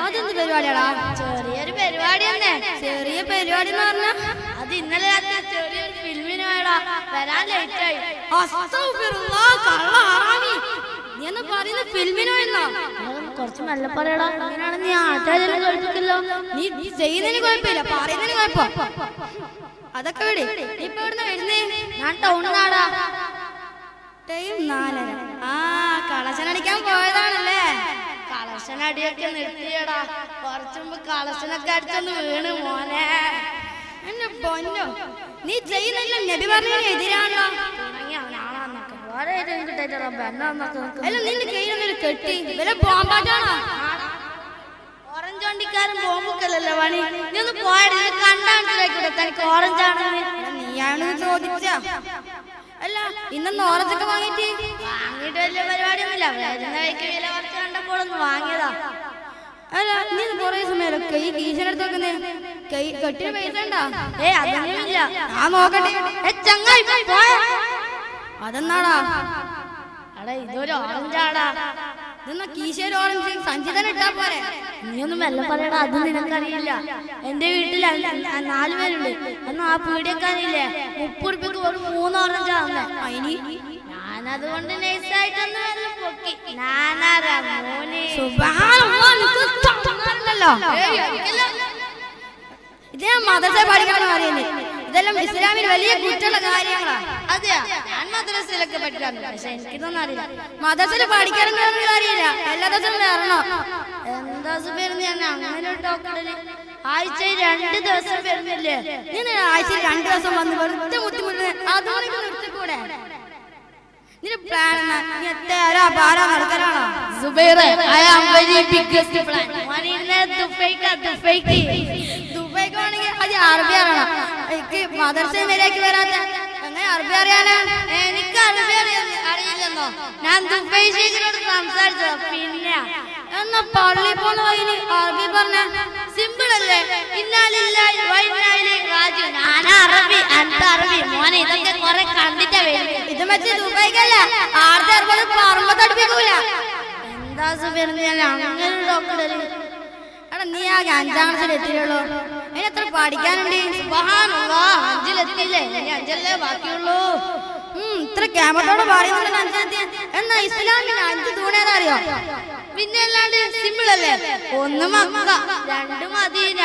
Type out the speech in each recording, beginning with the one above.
അതെന്ത് പരിപാടിയാടാ ചെറിയൊരു പരിപാടി തന്നെ ചെറിയ പരിപാടി എന്ന് പറഞ്ഞാ അത് ഇന്നലെ രാത്രി ചെറിയൊരു ഫിലിമിന് വേടാ വരാൻ ലേറ്റ് ആയി അസ്തഗ്ഫിറുല്ലാഹ്, കള്ള ഹറാമി. നീ എന്ന് പറയുന്ന ഫിലിമിന് കുറച്ച് നല്ല പറയടാ അങ്ങനെയാണ് നീ ആൾക്കാരെല്ലാം കേൾപ്പിക്കല്ലോ നീ ചെയ്യുന്നതിന് കുഴപ്പമില്ല പറയുന്നതിന് കുഴപ്പം അതൊക്കെ വിട് ഇപ്പൊ എവിടുന്ന വരുന്നേ ഞാൻ ടൗണിൽ നാടാ ടൈം നാലര. ആ കളശനടിക്കാൻ പോയതാണല്ലേ? കളക്ഷൻ അടിയൊക്കെ നിർത്തിയടാ. കുറച്ചുമ്പ് കളശനൊക്കെ കളക്ഷനൊക്കെ അടിച്ചൊന്ന് വീണ് മോനെ. എന്നെ പൊന്നോ. നീ ചെയ്യുന്നില്ല നബി പറഞ്ഞതിന് എതിരാണോ തുടങ്ങി അവനാണെന്നൊക്കെ വേറെ ഏതെങ്കിലും കിട്ടായിട്ട് റബ്ബ് എന്നെ വന്നൊക്കെ നിൽക്കുന്നു അല്ല നിന്റെ കയ്യിലൊന്നൊരു കെട്ടി. വില ബോംബാറ്റാണോ? ഓറഞ്ച് വണ്ടിക്കാരൻ ബോംബുക്കല്ലല്ലോ പണി നീ ഒന്ന് കണ്ടാണ്ടിലേക്കൂടെ തനിക്ക് ഓറഞ്ച് ആണെന്ന് നീയാണ് ചോദിച്ച? അല്ല ഇന്ന് ഓറഞ്ചൊക്കെ വാങ്ങിട്ട് വാങ്ങിട്ട് വലിയ പരിപാടിയൊന്നുമില്ല. വരുന്ന വഴിക്ക് വില കുറച്ച് കണ്ടപ്പോൾ ഒന്ന് വാങ്ങിയതാ. അല്ല നീ കൊറേ സമയം കൈ കീശനെടുത്ത് വെക്കുന്നേ? കൈ കെട്ടിന് പൈസ ഉണ്ടാ? ഏ അതൊന്നുമില്ല ഞാൻ നോക്കട്ടെ. ഏ ചങ്ങായി അതെന്നാടാ? അടാ ഇതൊരു ഓറഞ്ചാടാ ഇതെന്നാ ഇട്ടാ പോരെ. പറയടാ അത് നിനക്കറിയില്ല. എന്റെ വീട്ടിൽ നാലു പേരുണ്ട്. എന്നാ ആ പീടിയക്കാരില്ലേ മുപ്പുറുപ്പിക്ക് ഒരു മൂന്ന് ഓറഞ്ചാ തന്നെ. അതിന് ഞാനതുകൊണ്ട് നൈസായിട്ടൊന്ന് പൊക്കി. ഞാനാരാ മോനെ. ഇത് ഞാൻ മദർസ പഠിക്കാൻ പറയുന്നത് ഇതെല്ലാം ഇസ്ലാമിൽ വലിയ കുറ്റമുള്ള കാര്യങ്ങളാണ്. അതെയാ? മദ്രസയിലൊക്കെ പഠിക്കാറുണ്ട് പക്ഷെ എനിക്കിതൊന്നും അറിയില്ല. ഒരു ടോക്കണിൽ? ആഴ്ചയിൽ രണ്ട് ദിവസം ആഴ്ചയിൽ രണ്ട് ദിവസം വന്ന് അത് അറബി അറിയണം. എനിക്ക് മദർസയിൽ നേരെയാക്കി വരാത്ത എങ്ങനെ അറബി അറിയാനാണ് എനിക്ക് അറബി അറിയ- അറിയില്ലെന്നോ? ഞാൻ ദുബൈ ശേഖരോട് സംസാരിച്ചതാ. പിന്നെ എന്നാ പള്ളി പോണ വഴിയിൽ അറബി പറഞ്ഞ സിമ്പിൾ അല്ലേ? ഇന്നാലില്ലായി രാജു ഞാൻ അറബി അന്ത അറബി. മോനെ ഇതൊക്കെ കൊറേ കണ്ടിട്ടാ വരുന്നത് ഇത് മറ്റേ ദുബൈക്കല്ല ആർത്തി അറുപത് പറമ്പ തടിപ്പിക്കൂല. എന്താ സുബിർ അങ്ങനെ ഡോക്ടർ എടാ നീ ആകെ അഞ്ചാം ക്ലാസ്സിൽ എത്തിയുള്ളൂ അതിന് എത്ര സുബ്ഹാനല്ലാ അഞ്ചിലെത്തിയില്ലേ? ഇനി അഞ്ചല്ലേ ബാക്കിയുള്ളൂ. ഇത്ര ക്യാമറയോടെ പറയുന്നുണ്ട് അഞ്ചാം എന്നാ ഇസ്ലാമിന് അഞ്ച് തൂണേതാ അറിയോ? പിന്നെ അല്ലാണ്ട് സിമ്പിൾ അല്ലേ ഒന്ന് മക്ക രണ്ട് മദീന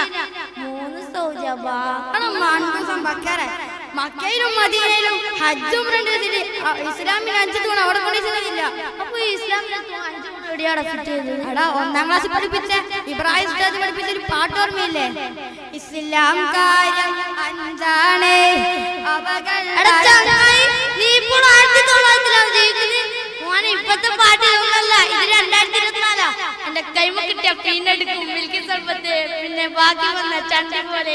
മൂന്ന് സൗജ ബാക്കണം മൺകൂസം ബക്കാരെ മക്കയിലും മദീനയിലും ഹജ്ജും രണ്ടിൽ ഇസ്ലാമിന് അഞ്ച് തൂണ് അവിടെ കൊണ്ടില്ല അപ്പൊ ഈ ഇസ്ലാമിലെ അഞ്ചു എവിടെയാണ് ഫിറ്റ് എടാ ഒന്നാം ക്ലാസ്സിൽ പഠിപ്പിച്ച ഇബ്രാഹിം ഉസ്താദ് പഠിപ്പിച്ച ഒരു പാട്ട് ഓർമ്മയില്ലേ? ഇസ്ലാം കാര്യം അഞ്ചാണേ. എടാ എന്റെ കൈമ കിട്ടിയ പിന്നെടുക്കും മിൽക്കി സർബത്ത് പിന്നെ ബാക്കി വന്ന ചണ്ടി പോലെ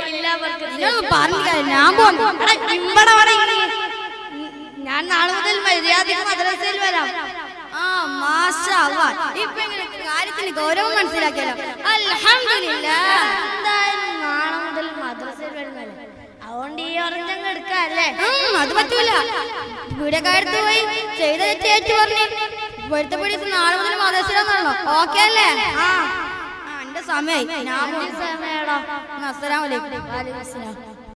ഞാൻ നാളെ മുതൽ മര്യാദയ്ക്ക് മദ്രസയിൽ വരാം. ആ മാഷ. ഇപ്പൊ ഇങ്ങനെ കാര്യത്തിന് ഗൗരവം മനസ്സിലാക്കിയല്ലോ. അൽഹംദുലില്ലാ. എന്തായാലും നാളെ മുതൽ മദ്രസയിൽ വരുന്നല്ലേ? അതുകൊണ്ട് ഈ ഓറഞ്ചങ്ങ് എടുക്കാല്ലേ അത് പറ്റൂല. വീടക്കാരത്ത് പോയി ചെയ്ത പറഞ്ഞു പൊരുത്തപ്പെടി നാളെ മുതൽ മതേശ്വരാണല്ലോ ഓക്കെ അല്ലേ? ആ. എന്റെ സമയായി. ഞാൻ സമയടാ അസ്സലാമലൈക്കും